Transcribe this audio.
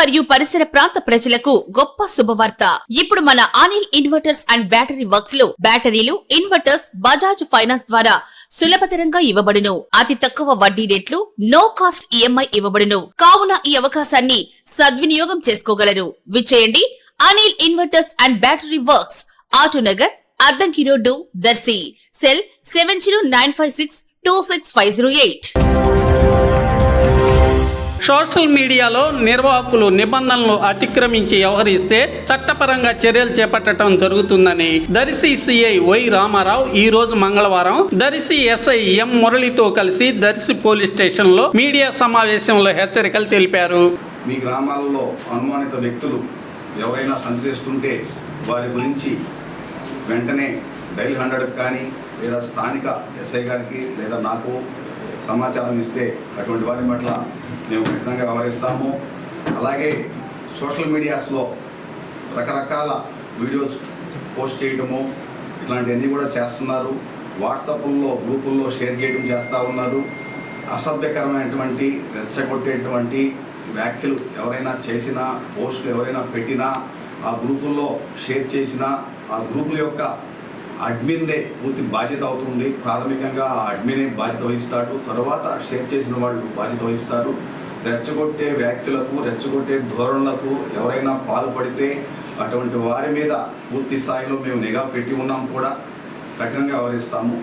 మరియు పరిసర ప్రాంత ప్రజలకు గొప్ప శుభవార్త. ఇప్పుడు మన అనిల్ ఇన్వర్టర్స్ అండ్ బ్యాటరీ వర్క్స్లో బ్యాటరీలు ఇన్వర్టర్స్ బజాజ్ ఫైనాన్స్ ద్వారా సులభతరంగా ఇవ్వబడును. అతి తక్కువ వడ్డీ రేట్లు నో కాస్ట్ ఈఎంఐ ఇవ్వబడును. కావున ఈ అవకాశాన్ని సద్వినియోగం చేసుకోగలరు. విచ్చేయండి Anil inverters and battery works Autonagar Addanki road Darsi. Cell seven zero nine five six two six five zero eight. Social మీడియాలో నిర్వాహకులు నిబంధనలు అతిక్రమించి వ్యవహరిస్తే చట్టపరంగా చర్యలు చేపట్టడం జరుగుతుందని దర్శి సిఐ వై రామారావు ఈ రోజు మంగళవారం దర్శి ఎస్ఐ ఎం మురళితో కలిసి దర్శి పోలీస్ స్టేషన్లో మీడియా సమావేశంలో హెచ్చరికలు తెలిపారు. మీ గ్రామాల్లో అనుమానిత వ్యక్తులు ఎవరైనా సంచరిస్తుంటే వారి గురించి వెంటనే డైల్ హండ్రెడ్ కానీ లేదా స్థానిక ఎస్ఐ గారికి లేదా నాకు సమాచారం ఇస్తే అటువంటి వారి పట్ల మేము కఠినంగా వ్యవహరిస్తాము. అలాగే సోషల్ మీడియాస్లో రకరకాల వీడియోస్ పోస్ట్ చేయటము ఇట్లాంటివన్నీ కూడా చేస్తున్నారు. వాట్సాప్లో గ్రూపుల్లో షేర్ చేయడం చేస్తూ ఉన్నారు. అసభ్యకరమైనటువంటి రెచ్చగొట్టేటువంటి వ్యాఖ్యలు ఎవరైనా చేసినా పోస్టులు ఎవరైనా పెట్టినా ఆ గ్రూపుల్లో షేర్ చేసినా ఆ గ్రూపుల యొక్క అడ్మిన్దే పూర్తి బాధ్యత అవుతుంది. ప్రాథమికంగా ఆ అడ్మినే బాధ్యత వహిస్తాడు. తర్వాత షేర్ చేసిన వాళ్ళు బాధ్యత వహిస్తారు. రెచ్చగొట్టే వ్యాఖ్యలకు రెచ్చగొట్టే ధోరణులకు ఎవరైనా పాల్పడితే అటువంటి వారి మీద పూర్తి స్థాయిలో మేము నిఘా పెట్టి ఉన్నాం కూడా. కఠినంగా వ్యవహరిస్తాము.